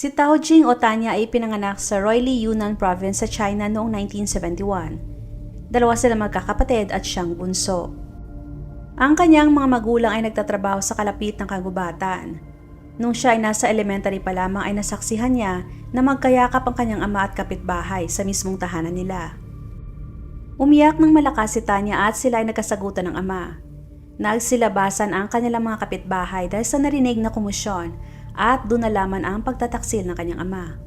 Si Tao Jing o Tanya ay pinanganak sa Roili, Yunnan Province sa China noong 1971. Dalawa sila magkakapatid at siyang bunso. Ang kanyang mga magulang ay nagtatrabaho sa kalapit ng kagubatan. Nung siya ay nasa elementary pa lamang ay nasaksihan niya na magkayakap ang kanyang ama at kapitbahay sa mismong tahanan nila. Umiyak ng malakas si Tanya at sila ay nagkasagutan ng ama. Nagsilabasan ang kanilang mga kapitbahay dahil sa narinig na kumusyon at doon nalaman ang pagtataksil ng kanyang ama.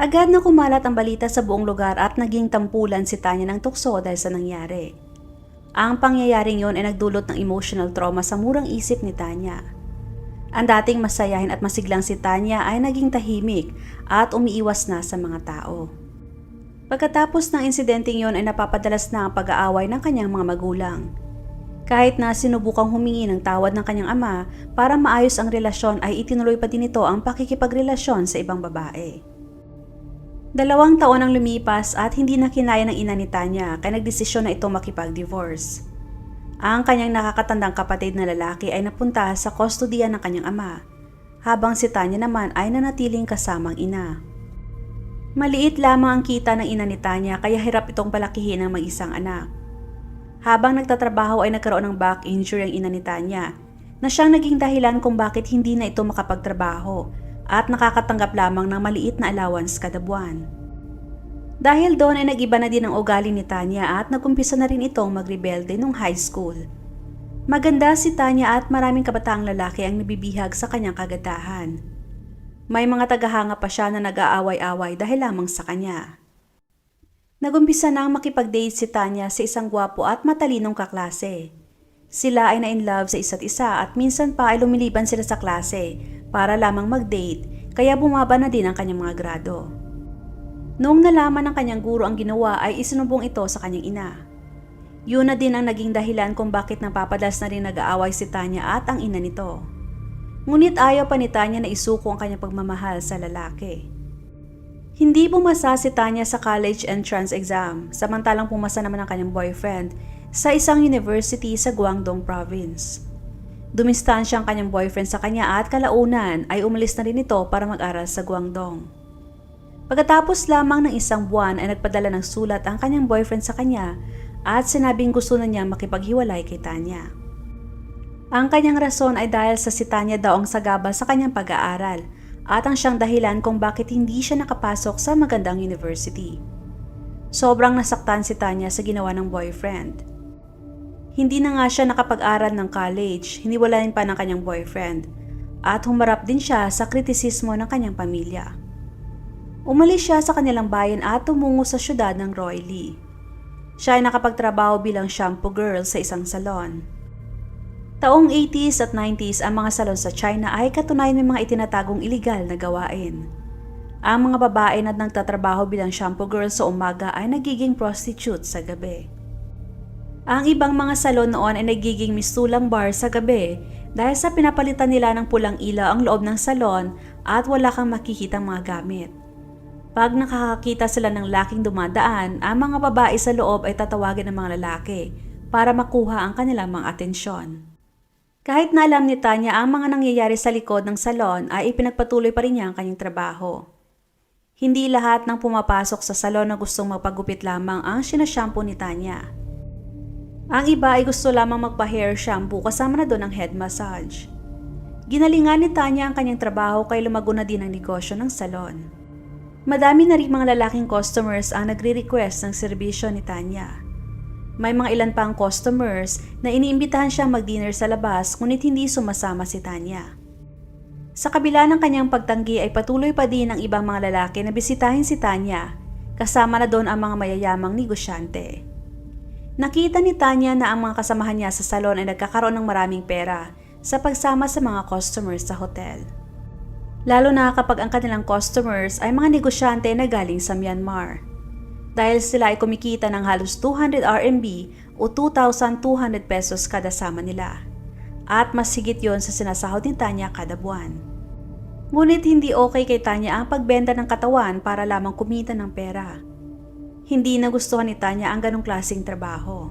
Agad na kumalat ang balita sa buong lugar at naging tampulan si Tanya ng tukso dahil sa nangyari. Ang pangyayaring yon ay nagdulot ng emotional trauma sa murang isip ni Tanya. Ang dating masayahin at masiglang si Tanya ay naging tahimik at umiiwas na sa mga tao. Pagkatapos ng insidenteng yon ay napapadalas na ang pag-aaway ng kanyang mga magulang. Kahit na sinubukang humingi ng tawad ng kanyang ama para maayos ang relasyon ay itinuloy pa din ito ang pakikipagrelasyon sa ibang babae. Dalawang taon ang lumipas at hindi na kinaya ng ina ni Tanya kaya nagdesisyon na ito makipag-divorce. Ang kanyang nakakatandang kapatid na lalaki ay napunta sa kustodiya ng kanyang ama, habang si Tanya naman ay nanatiling kasamang ina. Maliit lamang ang kita ng ina ni Tanya kaya hirap itong palakihin ng mag-isang anak. Habang nagtatrabaho ay nagkaroon ng back injury ang ina ni Tanya na siyang naging dahilan kung bakit hindi na ito makapagtrabaho at nakakatanggap lamang ng maliit na allowance kada buwan. Dahil doon ay nagiba na din ang ugali ni Tanya at nagumpisa na rin itong magrebelde nung high school. Maganda si Tanya at maraming kabataang lalaki ang nabibihag sa kanyang kagandahan. May mga tagahanga pa siya na nag-aaway-away dahil lamang sa kanya. Nagumpisa nang makipag-date si Tanya sa isang gwapo at matalinong kaklase. Sila ay na-in-love sa isa't isa at minsan pa ay lumiliban sila sa klase para lamang mag-date kaya bumaba na din ang kanyang mga grado. Noong nalaman ng kanyang guro ang ginawa ay isinumbong ito sa kanyang ina. Yun na din ang naging dahilan kung bakit napapadalas na rin nag-aaway si Tanya at ang ina nito. Ngunit ayaw pa ni Tanya na isuko ang kanyang pagmamahal sa lalaki. Hindi pumasa si Tanya sa college entrance exam, samantalang pumasa naman ang kanyang boyfriend sa isang university sa Guangdong province. Dumistansya ang kanyang boyfriend sa kanya at kalaunan ay umalis na rin ito para mag-aral sa Guangdong. Pagkatapos lamang ng isang buwan ay nagpadala ng sulat ang kanyang boyfriend sa kanya at sinabing gusto na niya makipaghiwalay kay Tanya. Ang kanyang rason ay dahil sa si Tanya daw ang sagabal sa kanyang pag-aaral at ang siyang dahilan kung bakit hindi siya nakapasok sa magandang university. Sobrang nasaktan si Tanya sa ginawa ng boyfriend. Hindi na nga siya nakapag-aral ng college, hiniwalayan pa ng kanyang boyfriend, at humarap din siya sa kritisismo ng kanyang pamilya. Umalis siya sa kanilang bayan at tumungo sa syudad ng Roily. Siya ay nakapagtrabaho bilang shampoo girl sa isang salon. Taong 80s at 90s ang mga salon sa China ay katunayan may mga itinatagong iligal na gawain. Ang mga babae na nagtatrabaho bilang shampoo girl sa umaga ay nagiging prostitute sa gabi. Ang ibang mga salon noon ay nagiging mistulang bar sa gabi dahil sa pinapalitan nila ng pulang ilaw ang loob ng salon at wala kang makikitang mga gamit. Pag nakakakita sila ng laking dumadaan, ang mga babae sa loob ay tatawagin ng mga lalaki para makuha ang kanilang mga atensyon. Kahit na alam ni Tanya ang mga nangyayari sa likod ng salon ay ipinagpatuloy pa rin niya ang kanyang trabaho. Hindi lahat ng pumapasok sa salon na gustong magpagupit lamang ang sinashampoo ni Tanya. Ang iba ay gusto lamang magpa-hair shampoo kasama na doon ang head massage. Ginalingan ni Tanya ang kanyang trabaho kay lumago na din ang negosyo ng salon. Madami na rin mga lalaking customers ang nagre-request ng serbisyo ni Tanya. May mga ilan pang customers na iniimbitahan siyang mag-dinner sa labas ngunit hindi sumasama si Tanya. Sa kabila ng kanyang pagtanggi ay patuloy pa din ang ibang mga lalaki na bisitahin si Tanya, kasama na doon ang mga mayayamang negosyante. Nakita ni Tanya na ang mga kasamahan niya sa salon ay nagkakaroon ng maraming pera sa pagsama sa mga customers sa hotel. Lalo na kapag ang kanilang customers ay mga negosyante na galing sa Myanmar. Dahil sila ay kumikita ng halos 200 RMB o 2,200 pesos kada sama nila. At mas higit yon sa sinasahod ni Tanya kada buwan. Ngunit hindi okay kay Tanya ang pagbenta ng katawan para lamang kumita ng pera. Hindi nagustuhan ni Tanya ang ganong klaseng trabaho.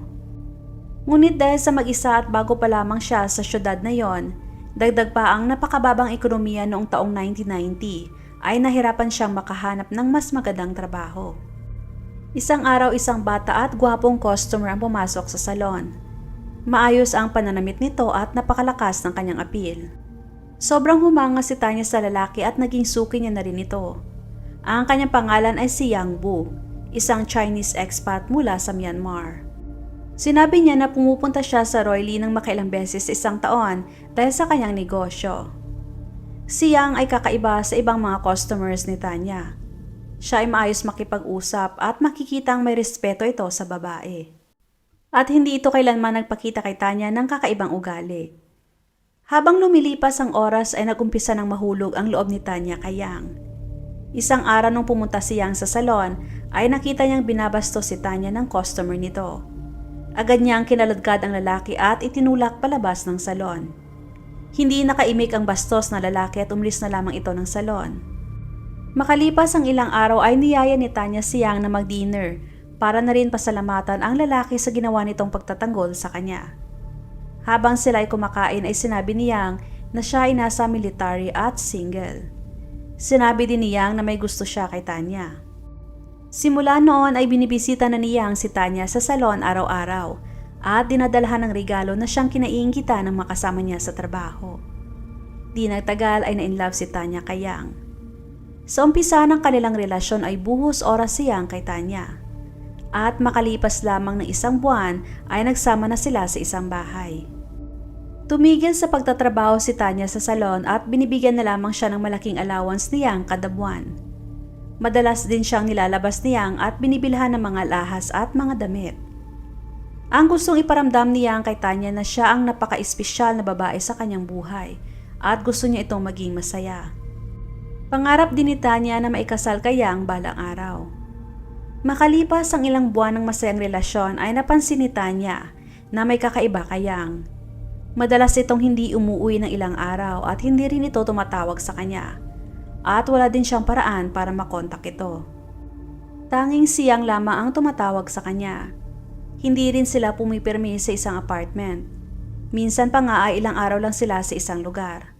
Ngunit dahil sa mag-isa at bago pa lamang siya sa syudad na yon, Dagdag pa ang napakababang ekonomiya noong taong 1990 ay nahirapan siyang makahanap ng mas magandang trabaho. Isang araw isang bata at gwapong customer ang pumasok sa salon. Maayos ang pananamit nito at napakalakas ng kanyang appeal. Sobrang humanga si Tanya sa lalaki at naging suki niya na rin ito. Ang kanyang pangalan ay si Yang Bu, isang Chinese expat mula sa Myanmar. Sinabi niya na pumupunta siya sa Royally ng makailang beses sa isang taon dahil sa kanyang negosyo. Si Yang ay kakaiba sa ibang mga customers ni Tanya. Siya ay maayos makipag-usap at makikitang may respeto ito sa babae. At hindi ito kailanman nagpakita kay Tanya ng kakaibang ugali. Habang lumilipas ang oras ay nagumpisa ng mahulog ang loob ni Tanya kay Yang. Isang araw nung pumunta si Yang sa salon ay nakita niyang binabasto si Tanya ng customer nito. Agad niyang kinaladkad ang lalaki at itinulak palabas ng salon. Hindi nakaimik ang bastos na lalaki at umalis na lamang ito ng salon. Makalipas ang ilang araw ay niyaya ni Tanya si Yang na mag-dinner para na rin pasalamatan ang lalaki sa ginawa nitong pagtatanggol sa kanya. Habang sila ay kumakain ay sinabi ni Yang na siya ay nasa military at single. Sinabi din ni Yang na may gusto siya kay Tanya. Simula noon ay binibisita na ni Yang si Tanya sa salon araw-araw at dinadalhan ng regalo na siyang kinaiingita ng makasama niya sa trabaho. Di nagtagal ay na-inlove si Tanya kay Yang. Sa umpisa ng kanilang relasyon ay buhos oras si Yang kay Tanya. At makalipas lamang ng isang buwan ay nagsama na sila sa isang bahay. Tumigil sa pagtatrabaho si Tanya sa salon at binibigyan na lamang siya ng malaking allowance ni Yang kada buwan. Madalas din siyang nilalabas ni Yang at binibilhan ng mga lahas at mga damit. Ang gustong iparamdam ni Yang kay Tanya na siya ang napaka-espesyal na babae sa kanyang buhay at gusto niya itong maging masaya. Pangarap din ni Tanya na maikasal kay Yang balang araw. Makalipas ang ilang buwan ng masayang relasyon ay napansin ni Tanya na may kakaiba kay Yang. Madalas itong hindi umuwi ng ilang araw at hindi rin ito tumatawag sa kanya. At wala din siyang paraan para makontak ito. Tanging siyang lamang ang tumatawag sa kanya. Hindi rin sila pumipirmi sa isang apartment. Minsan pa nga ay ilang araw lang sila sa isang lugar.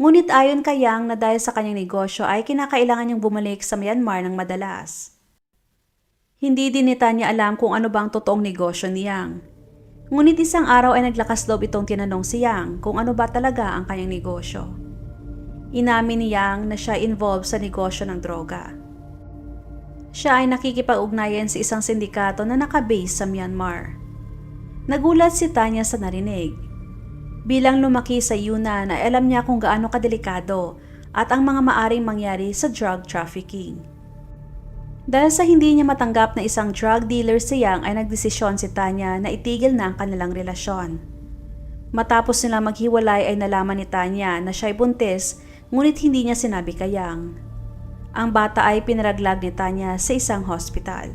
Ngunit ayon kay Yang na dahil sa kanyang negosyo ay kinakailangan niyang bumalik sa Myanmar ng madalas. Hindi din ni Tanya alam kung ano ba ang totoong negosyo ni Yang. Ngunit isang araw ay naglakas loob itong tinanong si Yang kung ano ba talaga ang kanyang negosyo. Inamin ni Yang na siya involved sa negosyo ng droga. Siya ay nakikipag-ugnayan sa isang sindikato na nakabase sa Myanmar. Nagulat si Tanya sa narinig. Bilang lumaki sa Yunnan ay alam niya kung gaano kadelikado at ang mga maaring mangyari sa drug trafficking. Dahil sa hindi niya matanggap na isang drug dealer si Yang ay nagdesisyon si Tanya na itigil na ang kanilang relasyon. Matapos nila maghiwalay ay nalaman ni Tanya na siya ay buntis ngunit hindi niya sinabi kay Yang. Ang bata ay pinaraglag ni Tanya sa isang hospital.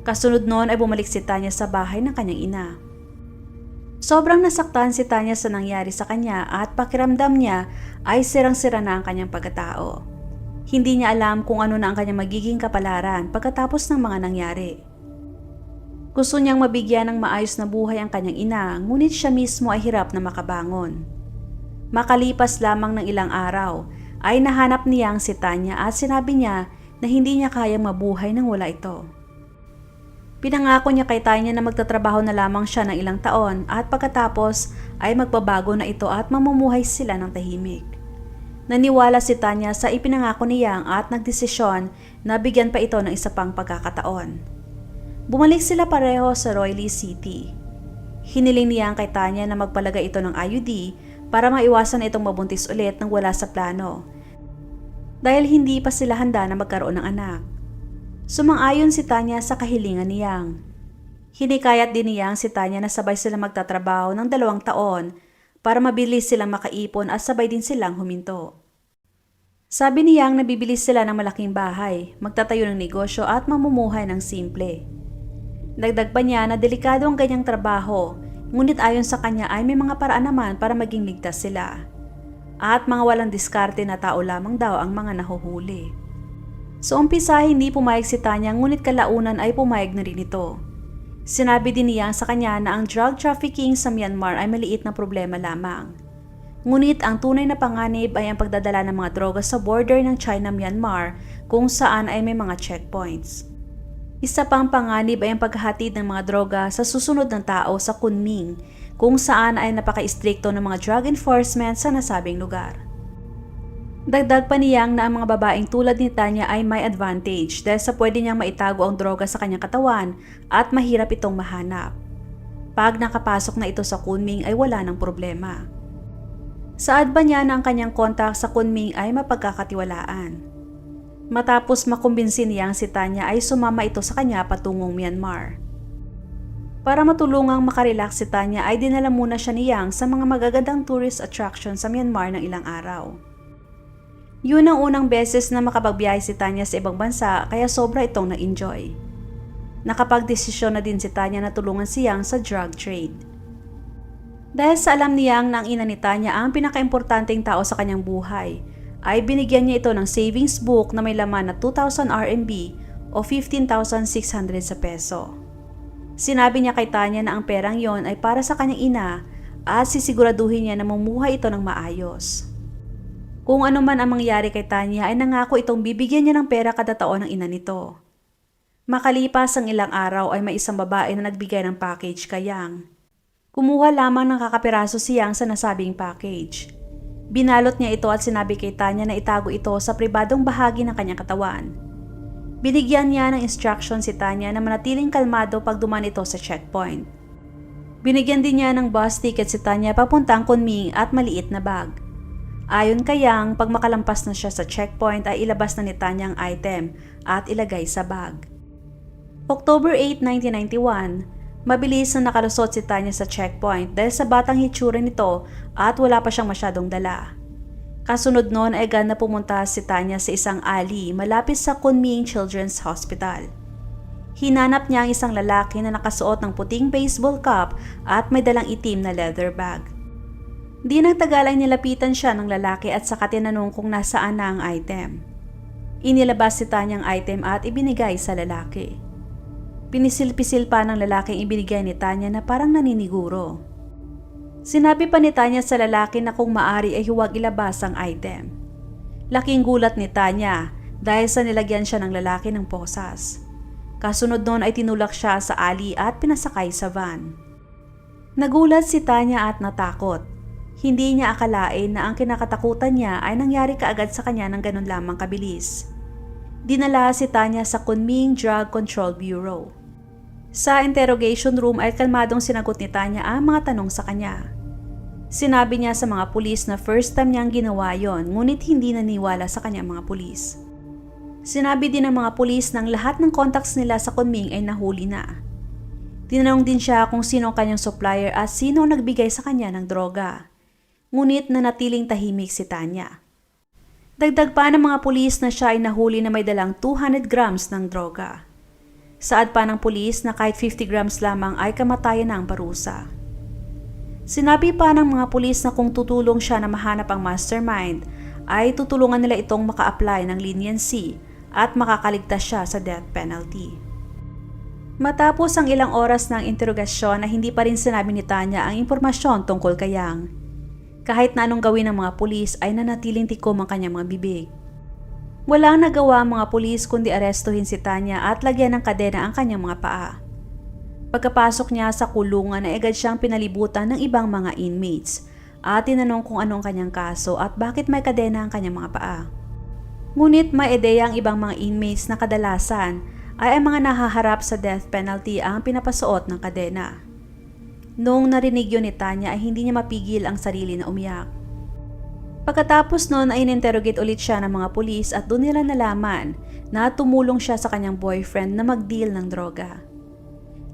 Kasunod noon ay bumalik si Tanya sa bahay ng kanyang ina. Sobrang nasaktan si Tanya sa nangyari sa kanya at pakiramdam niya ay sirang-sira na ang kanyang pagkatao. Hindi niya alam kung ano na ang kanyang magiging kapalaran pagkatapos ng mga nangyari. Gusto niyang mabigyan ng maayos na buhay ang kanyang ina ngunit siya mismo ay hirap na makabangon. Makalipas lamang ng ilang araw ay nahanap niyang si Tanya at sinabi niya na hindi niya kayang mabuhay nang wala ito. Pinangako niya kay Tanya na magtatrabaho na lamang siya ng ilang taon at pagkatapos ay magbabago na ito at mamumuhay sila ng tahimik. Naniwala si Tanya sa ipinangako ni Yang at nagdesisyon na bigyan pa ito ng isa pang pagkakataon. Bumalik sila pareho sa Royally City. Hiniling ni Yang kay Tanya na magpalagay ito ng IUD para maiwasan itong mabuntis ulit nang wala sa plano. Dahil hindi pa sila handa na magkaroon ng anak. Sumang-ayon si Tanya sa kahilingan ni Yang. Hinikayat din ni Yang si Tanya na sabay sila magtatrabaho ng dalawang taon para mabilis silang makaipon at sabay din silang huminto. Sabi ni Yang na bibilis sila ng malaking bahay, magtatayo ng negosyo at mamumuhay ng simple. Dagdag pa niya na delikado ang ganyang trabaho, ngunit ayon sa kanya ay may mga paraan naman para maging ligtas sila. At mga walang diskarte na tao lamang daw ang mga nahuhuli. Sa umpisa hindi pumayag si Tanya ngunit kalaunan ay pumayag na rin ito. Sinabi din niya sa kanya na ang drug trafficking sa Myanmar ay maliit na problema lamang. Ngunit ang tunay na panganib ay ang pagdadala ng mga droga sa border ng China-Myanmar kung saan ay may mga checkpoints. Isa pang panganib ay ang paghahatid ng mga droga sa susunod ng tao sa Kunming kung saan ay napaka-istrikto ng mga drug enforcement sa nasabing lugar. Dagdag pa niyang na ang mga babaeng tulad ni Tanya ay may advantage dahil sa pwede niyang maitago ang droga sa kanyang katawan at mahirap itong mahanap. Pag nakapasok na ito sa Kunming ay wala ng problema. Saad ba niya na ang kanyang kontak sa Kunming ay mapagkakatiwalaan? Matapos makumbinsin niyang si Tanya ay sumama ito sa kanya patungong Myanmar. Para matulungang makarelax si Tanya ay dinala muna siya ni Yang sa mga magagandang tourist attraction sa Myanmar ng ilang araw. Yun ang unang beses na makapagbiyahe si Tanya sa ibang bansa kaya sobra itong na-enjoy. Nakapagdesisyon na din si Tanya na tulungan si Yang sa drug trade. Dahil sa alam ni Yang na ang ina ni Tanya ang pinakaimportanteng tao sa kanyang buhay, ay binigyan niya ito ng savings book na may laman na 2,000 RMB o 15,600 sa peso. Sinabi niya kay Tanya na ang perang yon ay para sa kanyang ina at sisiguraduhin niya na mamuhay ito ng maayos. Kung ano man ang mangyari kay Tanya ay nangako itong bibigyan niya ng pera kada taon ng ina nito. Makalipas ang ilang araw ay may isang babae na nagbigay ng package kay Yang. Kumuha lamang ng kakapiraso si Yang sa nasabing package. Binalot niya ito at sinabi kay Tanya na itago ito sa pribadong bahagi ng kanyang katawan. Binigyan niya ng instruction si Tanya na manatiling kalmado pag duman ito sa checkpoint. Binigyan din niya ng bus ticket si Tanya papuntang Kunming at maliit na bag. Ayon kay Yang, pag makalampas na siya sa checkpoint ay ilabas na ni Tanya ang item at ilagay sa bag. October 8, 1991, mabilis na nakalusot si Tanya sa checkpoint dahil sa batang hitsura nito at wala pa siyang masyadong dala. Kasunod noon ay agad na pumunta si Tanya sa isang alley malapit sa Kunming Children's Hospital. Hinanap niya ang isang lalaki na nakasuot ng puting baseball cap at may dalang itim na leather bag. Di nagtagal ay nilapitan siya ng lalaki at saka tinanong kung nasaan na ang item. Inilabas si Tanya ang item at ibinigay sa lalaki. Pinisil-pisil pa ng lalaking ibinigay ni Tanya na parang naniniguro. Sinabi pa ni Tanya sa lalaki na kung maari ay huwag ilabas ang item. Laking gulat ni Tanya dahil sa nilagyan siya ng lalaki ng posas. Kasunod noon ay tinulak siya sa ali at pinasakay sa van. Nagulat si Tanya at natakot. Hindi niya akalain na ang kinakatakutan niya ay nangyari kaagad sa kanya ng ganun lamang kabilis. Dinala si Tanya sa Kunming Drug Control Bureau. Sa interrogation room ay kalmadong sinagot ni Tanya ang mga tanong sa kanya. Sinabi niya sa mga pulis na first time niyang ginawa yon ngunit hindi naniwala sa kanyang mga pulis. Sinabi din ng mga pulis nang lahat ng contacts nila sa Kunming ay nahuli na. Tinanong din siya kung sino ang kanyang supplier at sino ang nagbigay sa kanya ng droga. Ngunit nanatiling tahimik si Tanya. Dagdag pa ng mga pulis na siya ay nahuli na may dalang 200 grams ng droga. Saad pa ng pulis na kahit 50 grams lamang ay kamatayan na ang parusa. Sinabi pa ng mga pulis na kung tutulong siya na mahanap ang mastermind, ay tutulungan nila itong maka-apply ng leniency at makakaligtas siya sa death penalty. Matapos ang ilang oras ng interogasyon na hindi pa rin sinabi ni Tanya ang impormasyon tungkol kay Yang. Kahit na anong gawin ng mga pulis ay nanatiling tikom ang kanyang mga bibig. Walang nagawa ang mga pulis kundi arestuhin si Tanya at lagyan ng kadena ang kanyang mga paa. Pagkapasok niya sa kulungan ay agad siyang pinalibutan ng ibang mga inmates at tinanong kung anong kanyang kaso at bakit may kadena ang kanyang mga paa. Ngunit may ideya ang ibang mga inmates na kadalasan ay ang mga nahaharap sa death penalty ang pinapasuot ng kadena. Noong narinig yun ni Tanya ay hindi niya mapigil ang sarili na umiyak. Pagkatapos noon ay ininterrogate ulit siya ng mga pulis at doon nila nalaman na tumulong siya sa kanyang boyfriend na mag-deal ng droga.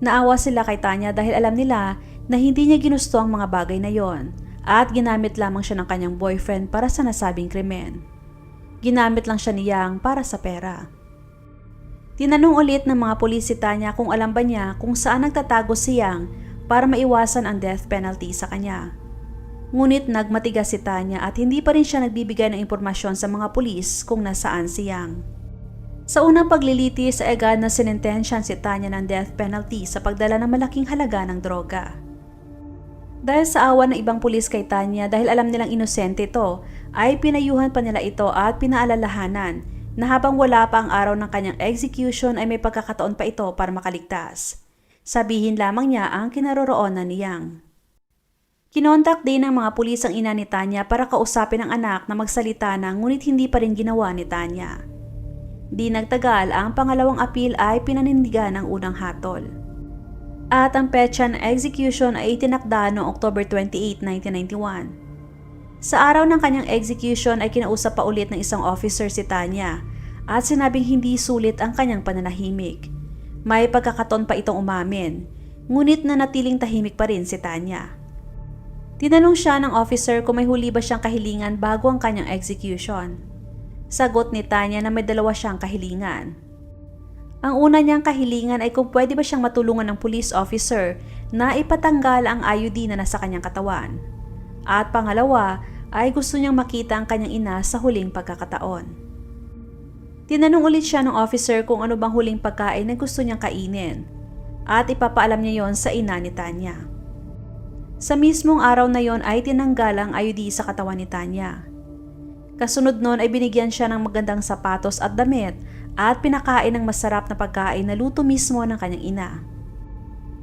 Naawa sila kay Tanya dahil alam nila na hindi niya ginusto ang mga bagay na yon at ginamit lamang siya ng kanyang boyfriend para sa nasabing krimen. Ginamit lang siya ni Yang para sa pera. Tinanong ulit ng mga pulis si Tanya kung alam ba niya kung saan nagtatago si Yang para maiwasan ang death penalty sa kanya. Ngunit nagmatigas si Tanya at hindi pa rin siya nagbibigay ng impormasyon sa mga pulis kung nasaan si Yang. Sa unang paglilitis ay agad na sinintensyan si Tanya ng death penalty sa pagdala ng malaking halaga ng droga. Dahil sa awa ng ibang pulis kay Tanya dahil alam nilang inosente ito, ay pinayuhan pa nila ito at pinaalalahanan na habang wala pa ang araw ng kanyang execution ay may pagkakataon pa ito para makaligtas. Sabihin lamang niya ang kinaroroonan ni Yang. Kinontak din ng mga pulis ang ina ni Tanya para kausapin ang anak na magsalita na ngunit hindi pa rin ginawa ni Tanya. Di nagtagal, ang pangalawang appeal ay pinanindigan ng unang hatol. At ang petsa ng execution ay itinakda noong October 28, 1991. Sa araw ng kanyang execution ay kinausap pa ulit ng isang officer si Tanya at sinabing hindi sulit ang kanyang pananahimik. May pagkakaton pa itong umamin, ngunit nanatiling tahimik pa rin si Tanya. Tinanong siya ng officer kung may huli ba siyang kahilingan bago ang kanyang execution. Sagot ni Tanya na may dalawa siyang kahilingan. Ang una niyang kahilingan ay kung pwede ba siyang matulungan ng police officer na ipatanggal ang IUD na nasa kanyang katawan. At pangalawa ay gusto niyang makita ang kanyang ina sa huling pagkakataon. Tinanong ulit siya ng officer kung ano bang huling pagkain na gusto niyang kainin at ipapaalam niya yon sa ina ni Tanya. Sa mismong araw na yon ay tinanggal ang IUD sa katawan ni Tanya. Kasunod nun ay binigyan siya ng magandang sapatos at damit at pinakain ng masarap na pagkain na luto mismo ng kanyang ina.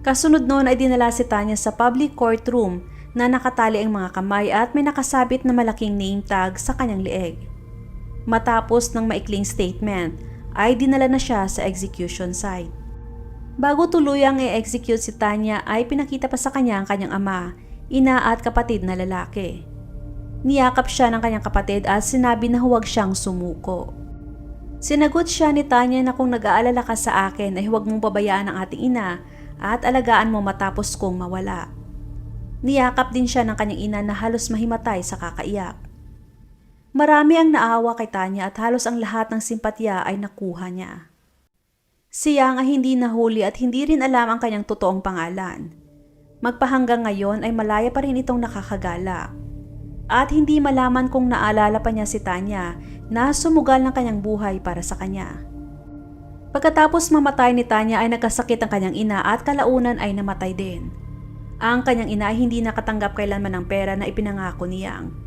Kasunod nun ay dinala si Tanya sa public courtroom na nakatali ang mga kamay at may nakasabit na malaking name tag sa kanyang leeg. Matapos ng maikling statement, ay dinala na siya sa execution site. Bago tuluyang i-execute si Tanya ay pinakita pa sa kanya ang kanyang ama, ina at kapatid na lalaki. Niyakap siya ng kanyang kapatid at sinabi na huwag siyang sumuko. Sinagot siya ni Tanya na kung nag-aalala ka sa akin ay huwag mong babayaan ang ating ina at alagaan mo matapos kong mawala. Niyakap din siya ng kanyang ina na halos mahimatay sa kakaiyak. Marami ang naawa kay Tanya at halos ang lahat ng simpatya ay nakuha niya. Si Yang ay hindi nahuli at hindi rin alam ang kanyang totoong pangalan. Magpahanggang ngayon ay malaya pa rin itong nakakagala. At hindi malaman kung naalala pa niya si Tanya na sumugal ng kanyang buhay para sa kanya. Pagkatapos mamatay ni Tanya ay nagkasakit ang kanyang ina at kalaunan ay namatay din. Ang kanyang ina ay hindi nakatanggap kailanman ng pera na ipinangako ni Yang.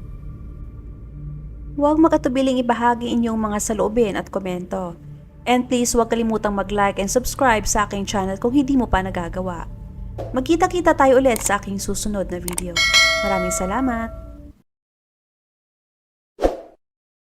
Huwag makatubiling ibahagi inyong mga saloobin at komento. And please huwag kalimutang mag-like and subscribe sa aking channel kung hindi mo pa nagagawa. Magkita-kita tayo ulit sa aking susunod na video. Maraming salamat!